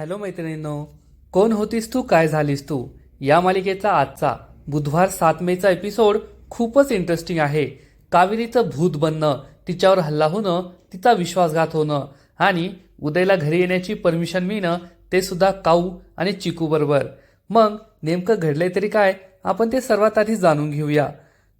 Hello मैत्रिणींनो कोण होतीस तू काय झालीस तू? या मालिकेचा आजचा बुधवार सात मेचा एपिसोड खूपच इंटरेस्टिंग आहे. कावेरीचं भूत बनणं तिच्यावर हल्ला होणं तिचा विश्वासघात होणं आणि उदयला घरी येण्याची परमिशन मिळणं ते सुद्धा काऊ आणि चिकू बरोबर. मग नेमकं घडलंय तरी काय? आपण ते सर्वात आधी जाणून घेऊया.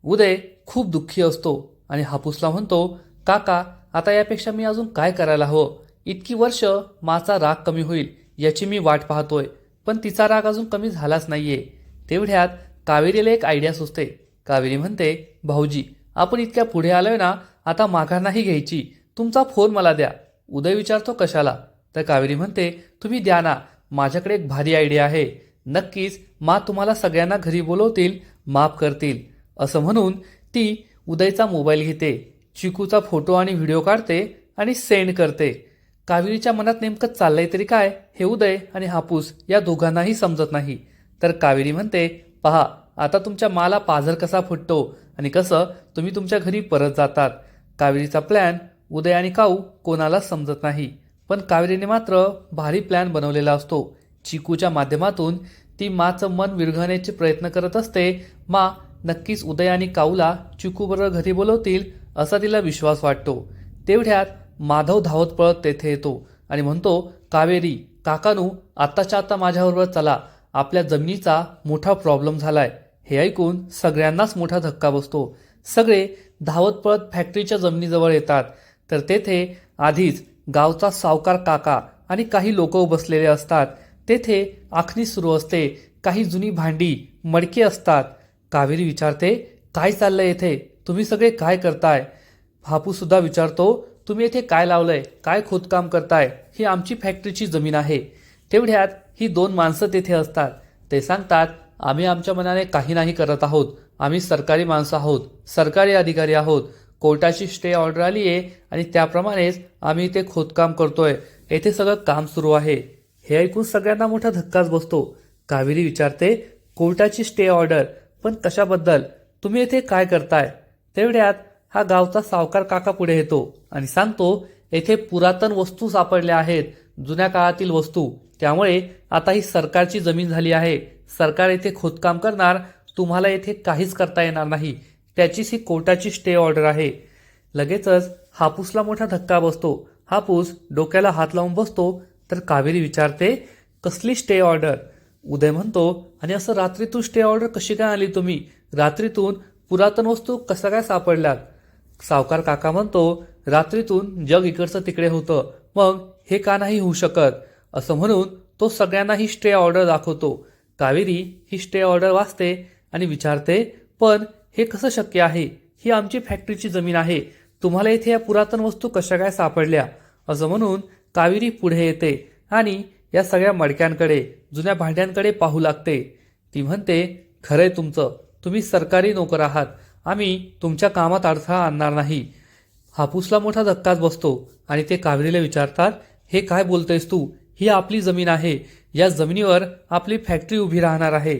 उदय खूप दुःखी असतो आणि हापूसला म्हणतो काका आता यापेक्षा मी अजून काय करायला हवं? इतकी वर्ष माझा राग कमी होईल. याची मी वाट पाहतोय पण तिचा राग अजून कमी झालाच नाहीये. तेवढ्यात कावेरीला एक आयडिया सुचते. कावेरी म्हणते भाऊजी आपण इतक्या पुढे आलोय ना आता माघार नाही घ्यायची. तुमचा फोन मला द्या. उदय विचारतो कशाला? तर कावेरी म्हणते तुम्ही द्या ना. माझ्याकडे एक भारी आयडिया आहे. नक्कीच मा तुम्हाला सगळ्यांना घरी बोलवतील माफ करतील. असं म्हणून ती उदयचा मोबाईल घेते चिकूचा फोटो आणि व्हिडिओ काढते आणि सेंड करते. कावेरीच्या मनात नेमकं चाललंय तरी काय हे उदय आणि हापूस या दोघांनाही समजत नाही. तर कावेरी म्हणते पहा आता तुमच्या माला पाझर कसा फुटतो आणि कसं तुम्ही तुमच्या घरी परत जातात. कावेरीचा प्लॅन उदय आणि काऊ कोणालाच समजत नाही. पण कावेरीने मात्र भारी प्लॅन बनवलेला असतो. चिकूच्या माध्यमातून ती माचं मन विरघळण्याचे प्रयत्न करत असते. मा नक्कीच उदय आणि काऊला चिकूबरोबर घरी बोलवतील असा तिला विश्वास वाटतो. तेवढ्यात माधव धावत पळत तेथे येतो आणि म्हणतो कावेरी काकानू आत्ताच्या आत्ता माझ्याबरोबर चला. आपल्या जमिनीचा मोठा प्रॉब्लेम झालाय. हे ऐकून सगळ्यांनाच मोठा धक्का बसतो. सगळे धावत पळत फॅक्टरीच्या जमिनीजवळ येतात. तर तेथे आधीच गावचा सावकार काका आणि काही लोक बसलेले असतात. तेथे आखणी सुरू असते. काही जुनी भांडी मडके असतात. कावेरी विचारते काय चाललंय येथे? तुम्ही सगळे काय करताय? भापूसुद्धा विचारतो तुम्ही येथे काय लावलंय काय खोदकाम करताय ही आमची फॅक्टरीची जमीन आहे. तेवढ्यात ही दोन माणसं तेथे असतात. ते सांगतात आम्ही आमच्या मनाने काही नाही करत आहोत. आम्ही सरकारी माणसं आहोत सरकारी अधिकारी आहोत. कोर्टाची स्टे ऑर्डर आली आहे आणि त्याप्रमाणेच आम्ही इथे खोदकाम करतोय. येथे सगळं काम सुरू आहे. हे ऐकून सगळ्यांना मोठा धक्काच बसतो. कावेरी विचारते कोर्टाची स्टे ऑर्डर पण कशाबद्दल? तुम्ही येथे काय करताय? तेवढ्यात हा गावचा सावकार काका पुढे येतो आणि सांगतो येथे पुरातन वस्तू सापडल्या आहेत जुन्या काळातील वस्तू. त्यामुळे आता ही सरकारची जमीन झाली आहे. सरकार येथे खोदकाम करणार तुम्हाला येथे काहीच करता येणार नाही. त्याचीच ही कोर्टाची स्टे ऑर्डर आहे. लगेचच हापूसला मोठा धक्का बसतो. हापूस डोक्याला हात लावून बसतो. तर कावेरी विचारते कसली स्टे ऑर्डर? उदय म्हणतो आणि असं रात्रीतून स्टे ऑर्डर कशी काय आली तुम्ही? रात्रीतून पुरातन वस्तू कसं काय सापडल्यात? सावकार काका म्हणतो रात्रीतून जग इकडचं तिकडे होतं. मग हे का नाही होऊ शकत? असं म्हणून तो सगळ्यांना ही स्टे ऑर्डर दाखवतो. कावेरी ही स्टे ऑर्डर वाचते आणि विचारते पण हे कसं शक्य आहे? ही आमची फॅक्टरीची जमीन आहे. तुम्हाला इथे या पुरातन वस्तू कशा काय सापडल्या? असं म्हणून कावेरी पुढे येते आणि या सगळ्या मडक्यांकडे जुन्या भांड्यांकडे पाहू लागते. ती म्हणते खरंय तुमचं. तुम्ही सरकारी नोकर आहात. आम्ही तुमच्या कामात अडथळा आणणार नाही. हापूसला मोठा धक्काच बसतो आणि ते कावेरीला विचारतात हे काय बोलतोयस तू? ही आपली जमीन आहे. या जमिनीवर आपली फॅक्टरी उभी राहणार आहे.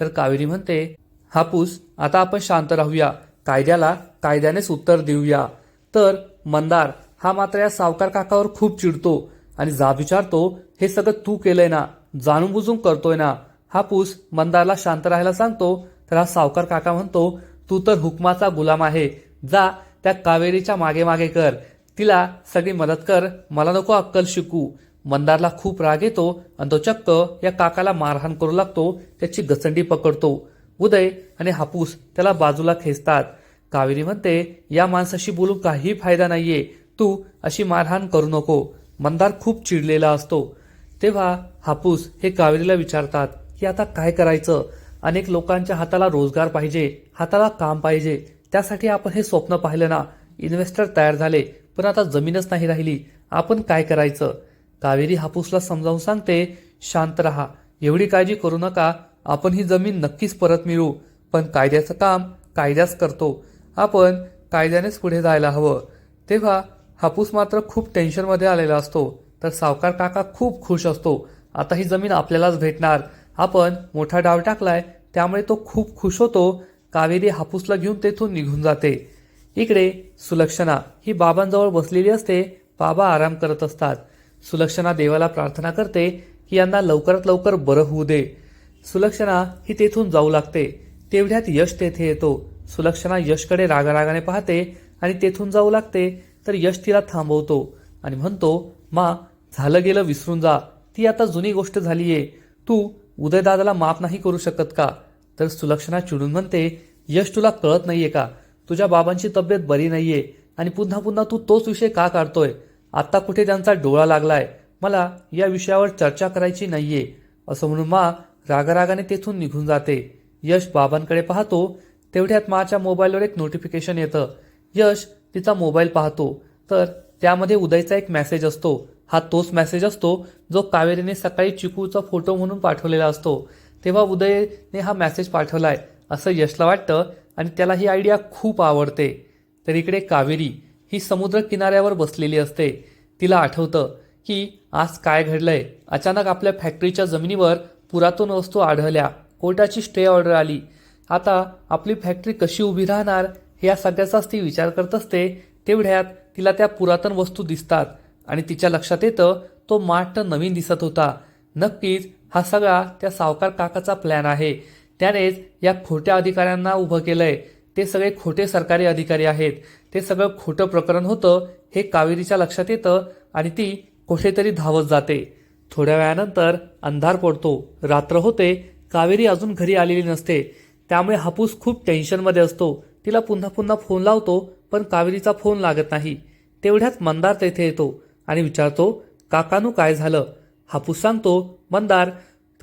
तर कावेरी म्हणते हापूस आता आपण शांत राहूया. कायद्याला कायद्यानेच उत्तर देऊया. तर मंदार हा मात्र या सावकार काकावर खूप चिडतो आणि जा विचारतो हे सगळं तू केलंय ना? जाणून बुजून करतोय ना? हापूस मंदारला शांत राहायला सांगतो. तर हा सावकार काका म्हणतो तू तर हुकमाचा गुलाम आहे. जा त्या कावेरीच्या मागे मागे कर. तिला सगळी मदत कर. मला नको अक्कल शिकू. मंदारला खूप राग येतो आणि तो चक्क या काकाला मारहाण करू लागतो. त्याची गचंडी पकडतो. उदय आणि हापूस त्याला बाजूला खेचतात. कावेरी म्हणते या माणसाशी बोलून काही फायदा नाहीये. तू अशी मारहाण करू नको. मंदार खूप चिडलेला असतो. तेव्हा हापूस हे कावेरीला विचारतात की आता काय करायचं? अनेक लोकांच्या हाताला रोजगार पाहिजे हाताला काम पाहिजे त्यासाठी आपण हे स्वप्न पाहिलं ना. इन्व्हेस्टर तयार झाले पण आता जमीनच नाही राहिली. आपण काय करायचं? कावेरी हापूसला समजावून सांगते शांत रहा. एवढी काळजी करू नका. आपण ही जमीन नक्कीच परत मिळू. पण कायद्याचं काम कायद्याच करतो. आपण कायद्यानेच पुढे जायला हवं. तेव्हा हापूस मात्र खूप टेन्शनमध्ये आलेला असतो. तर सावकार काका खूप खुश असतो. आता ही जमीन आपल्यालाच भेटणार. आपण मोठा डाव टाकलाय त्यामुळे तो खूप खुश होतो. कावेरी हापूसला घेऊन तेथून निघून जाते. इकडे सुलक्षणा ही बाबांजवळ बसलेली असते. बाबा आराम करत असतात. सुलक्षणा देवाला प्रार्थना करते की यांना लवकरात लवकर बरं होऊ दे. सुलक्षणा ही तेथून जाऊ लागते. तेवढ्यात यश तेथे येतो. सुलक्षणा यशकडे रागारागाने पाहते आणि तेथून जाऊ लागते. तर यश तिला थांबवतो आणि म्हणतो मा झालं गेलं विसरून जा. ती आता जुनी गोष्ट झालीये. तू उदयदादाला माफ नाही करू शकत का? तर सुलक्षणा चिडून म्हणते यश तुला कळत नाहीये का? तुझ्या बाबांची तब्येत बरी नाहीये आणि पुन्हा पुन्हा तू तोच विषय का काढतोय? आत्ता कुठे त्यांचा डोळा लागलाय? मला या विषयावर चर्चा करायची नाहीये. असं म्हणून मा रागारागाने तेथून निघून जाते. यश बाबांकडे पाहतो तेवढ्यात माच्या मोबाईलवर एक नोटिफिकेशन येतं. यश तिचा मोबाईल पाहतो. तर त्यामध्ये उदयचा एक मेसेज असतो. हा तोच मेसेज असतो जो कावेरीने सकाळी चिकूचा फोटो म्हणून पाठवलेला असतो. तेव्हा उदयने हा मेसेज आहे असं यशला वाटतं आणि त्याला ही आयडिया खूप आवडते. तर इकडे कावेरी ही समुद्र किनाऱ्यावर बसलेली असते. तिला आठवतं की आज काय घडलंय. अचानक आपल्या फॅक्टरीच्या जमिनीवर पुरातन वस्तू आढळल्या. कोर्टाची स्टे ऑर्डर आली. आता आपली फॅक्टरी कशी उभी राहणार हे या सगळ्याचाच ती विचार करत असते. तेवढ्यात तिला त्या पुरातन वस्तू दिसतात. आणि तिच्या लक्षात येतं तो माठ नवीन दिसत होता. नक्कीच हा सगळा त्या सावकार काकाचा प्लॅन आहे. त्यानेच या खोट्या अधिकाऱ्यांना उभं केलंय. ते सगळे खोटे सरकारी अधिकारी आहेत. ते सगळं खोटं प्रकरण होतं हे कावेरीच्या लक्षात येतं आणि ती कुठेतरी धावत जाते. थोड्या वेळानंतर अंधार पडतो. रात्र होते. कावेरी अजून घरी आलेली नसते. त्यामुळे हापूस खूप टेन्शनमध्ये असतो. तिला पुन्हा पुन्हा फोन लावतो पण कावेरीचा फोन लागत नाही. तेवढ्याच मंदार तेथे येतो. आणि विचारतो काकानू काय झालं? हापूस सांगतो मंदार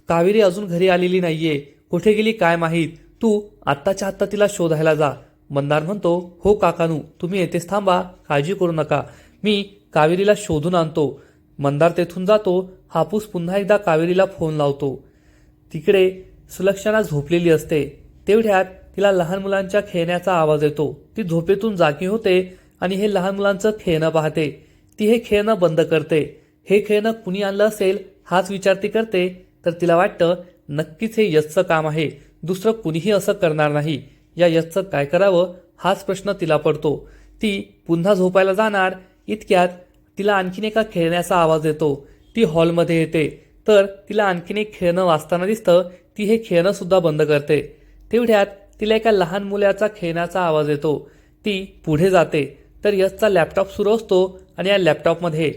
कावेरी अजून घरी आलेली नाहीये. कुठे गेली काय माहीत? तू आत्ताच्या आत्ता तिला शोधायला जा. मंदार म्हणतो हो काकानू तुम्ही येथेच थांबा. काळजी करू नका. मी कावेरीला शोधून आणतो. मंदार तेथून जातो. हापूस पुन्हा एकदा कावेरीला फोन लावतो. तिकडे सुलक्षणा झोपलेली असते. तेवढ्यात तिला लहान मुलांच्या खेळण्याचा आवाज येतो. ती झोपेतून जागी होते आणि हे लहान मुलांचं खेळणं पाहते. ती हे खेळणं बंद करते. हे खेळणं कुणी आणलं असेल हाच विचार ती करते. तर तिला वाटतं नक्कीच हे यशचं काम आहे. दुसरं कुणीही असं करणार नाही. या यशचं काय करावं हाच प्रश्न तिला पडतो. ती पुन्हा झोपायला जाणार इतक्यात तिला आणखीन एका खेळण्याचा आवाज येतो. ती हॉलमध्ये येते. तर तिला आणखीन एक खेळणं वाचताना दिसतं ती हे खेळणं सुद्धा बंद करते. तेवढ्यात तिला एका लहान मुलाचा खेळण्याचा आवाज येतो. ती पुढे जाते. तर यशचा लॅपटॉप सुरू असतो आणि या लॅपटॉपमध्ये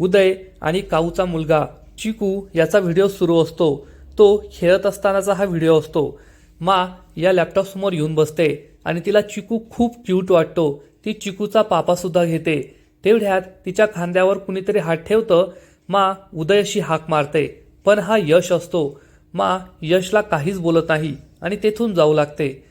उदय आणि काऊचा मुलगा चिकू याचा व्हिडिओ सुरू असतो. तो खेळत असतानाचा हा व्हिडिओ असतो. मा या लॅपटॉपसमोर येऊन बसते आणि तिला चिकू खूप क्यूट वाटतो. ती चिकूचा पापासुद्धा घेते. तेवढ्यात तिच्या खांद्यावर कुणीतरी हात ठेवतं. मा उदय अशी हाक मारते. पण हा यश असतो. मा यशला काहीच बोलत नाही आणि तेथून जाऊ लागते.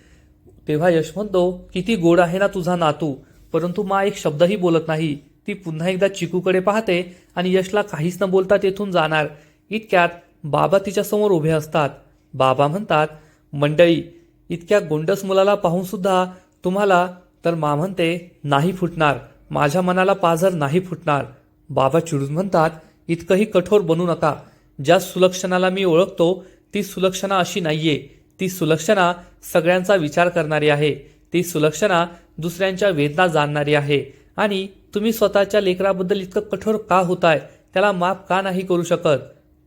तेव्हा यश म्हणतो किती गोड आहे ना तुझा नातू. परंतु मा एक शब्दही बोलत नाही. ती पुन्हा एकदा चिकूकडे पाहते आणि यशला काहीच न बोलता तेथून जाणार. इतक्यात बाबा तिच्यासमोर उभे असतात. बाबा म्हणतात मंडळी इतक्या गोंडस मुलाला पाहूनसुद्धा तुम्हाला तर मा म्हणते नाही फुटणार. माझ्या मनाला पाझर नाही फुटणार. बाबा चिडून म्हणतात इतकंही कठोर बनू नका. ज्या सुलक्षणाला मी ओळखतो ती सुलक्षणा अशी नाहीये. ती सुलक्षणा सगळ्यांचा विचार करणारी आहे. ती सुलक्षणा दुसऱ्यांच्या वेदना जाणणारी आहे. आणि तुम्ही स्वतःच्या लेकराबद्दल इतकं कठोर का होताय? त्याला माफ का नाही करू शकत?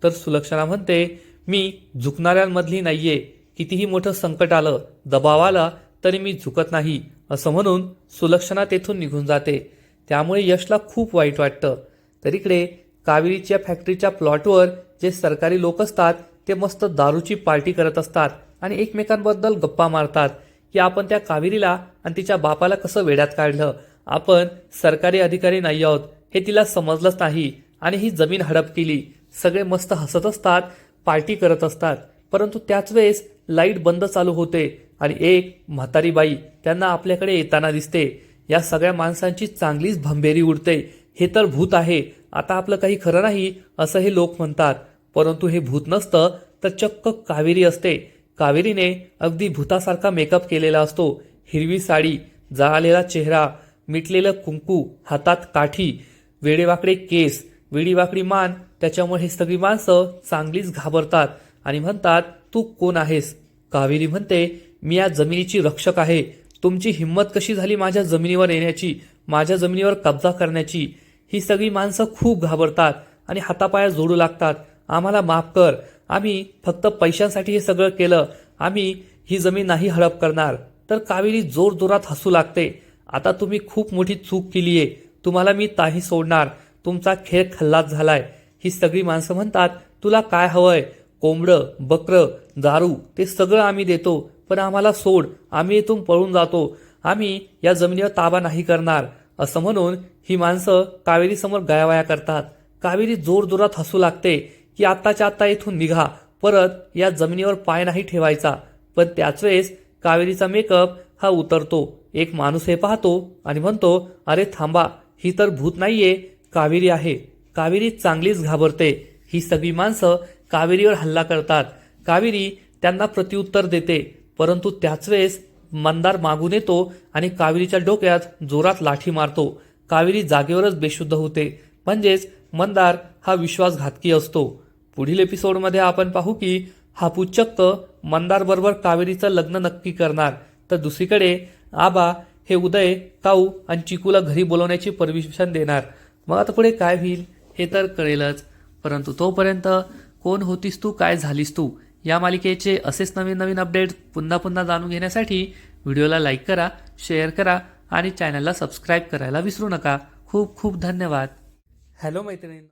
तर सुलक्षणा म्हणते मी झुकणाऱ्यांमधली नाहीये. कितीही मोठं संकट आलं दबाव आला तरी मी झुकत नाही. असं म्हणून सुलक्षणा तेथून निघून जाते. त्यामुळे यशला खूप वाईट वाटतं. तर इकडे कावेरीच्या फॅक्टरीच्या प्लॉटवर जे सरकारी लोक असतात ते मस्त दारूची पार्टी करत असतात आणि एकमेकांबद्दल गप्पा मारतात. की आपण त्या कावेरीला आणि तिच्या बापाला कसं वेड्यात काढलं? आपण सरकारी अधिकारी नाही आहोत हे तिला समजलंच नाही. आणि ही जमीन हडप केली. सगळे मस्त हसत असतात पार्टी करत असतात. परंतु त्याच वेळेस लाइट बंद चालू होते आणि एक म्हातारी बाई त्यांना आपल्याकडे येताना दिसते. या सगळ्या माणसांची चांगलीच भंबेरी उडते. हे तर भूत आहे. आता आपलं काही खरं नाही असं हे लोक म्हणतात. परंतु हे भूत नसतं तर चक्क कावेरी असते. कावेरीने अगदी भूतासारखा मेकअप केलेला असतो. हिरवी साडी जळालेला चेहरा मिटलेलं कुंकू हातात काठी वेडेवाकडे केस वेडीवाकडी मान त्याच्यामुळे ही सगळी माणसं चांगलीच घाबरतात आणि म्हणतात तू कोण आहेस? कावेरी म्हणते मी या जमिनीची रक्षक आहे. तुमची हिंमत कशी झाली माझ्या जमिनीवर येण्याची माझ्या जमिनीवर कब्जा करण्याची? ही सगळी माणसं खूप घाबरतात आणि हातापाया जोडू लागतात. आम्हाला माफ कर. आम्ही फक्त पैशांसाठी हे सगळं केलं. आम्ही ही जमीन नाही हडप करणार. तर कावेरी जोर जोरात हसू लागते. आता तुम्ही खूप मोठी चूक केली आहे. तुम्हाला मी ताही सोडणार. तुमचा खेळ खल्लास झालाय. ही सगळी माणसं म्हणतात तुला काय हवंय? कोंबडं बकरं दारू ते सगळं आम्ही देतो. पण आम्हाला सोड. आम्ही इथून पळून जातो. आम्ही या जमिनीवर ताबा नाही करणार. असं म्हणून ही माणसं कावेरीसमोर समोर करतात. कावेरी जोर जोरात हसू लागते. की आत्ताच्या आत्ता इथून निघा. परत या जमिनीवर पाय नाही ठेवायचा. पण त्याच वेळेस कावेरीचा मेकअप हा उतरतो. एक माणूस हे पाहतो आणि म्हणतो अरे थांबा ही तर भूत नाहीये कावेरी आहे. कावेरी चांगलीच घाबरते. ही सगळी माणसं कावेरीवर हल्ला करतात. कावेरी त्यांना प्रत्युत्तर देते. परंतु त्याच वेळेस मंदार मागून येतो आणि कावेरीच्या डोक्यात जोरात लाठी मारतो. कावेरी जागेवरच बेशुद्ध होते. म्हणजेच मंदार हा विश्वासघातकी असतो. पुढील एपिसोडमध्ये आपण पाहू की हापूस चक्क मंदारबरोबर कावेरीचं लग्न नक्की करणार. तर दुसरीकडे आबा हे उदय काऊ आणि चिकूला घरी बोलवण्याची परमिशन देणार. मग आता पुढे काय होईल हे तर कळेलच. परंतु तोपर्यंत कोण होतीस तू काय झालीस तू या मालिकेचे असेच नवीन नवीन अपडेट पुन्हा पुन्हा जाणून घेण्यासाठी व्हिडिओला लाईक करा शेअर करा आणि चॅनलला सबस्क्राईब करायला विसरू नका. खूप खूप धन्यवाद. हॅलो मैत्रिणी.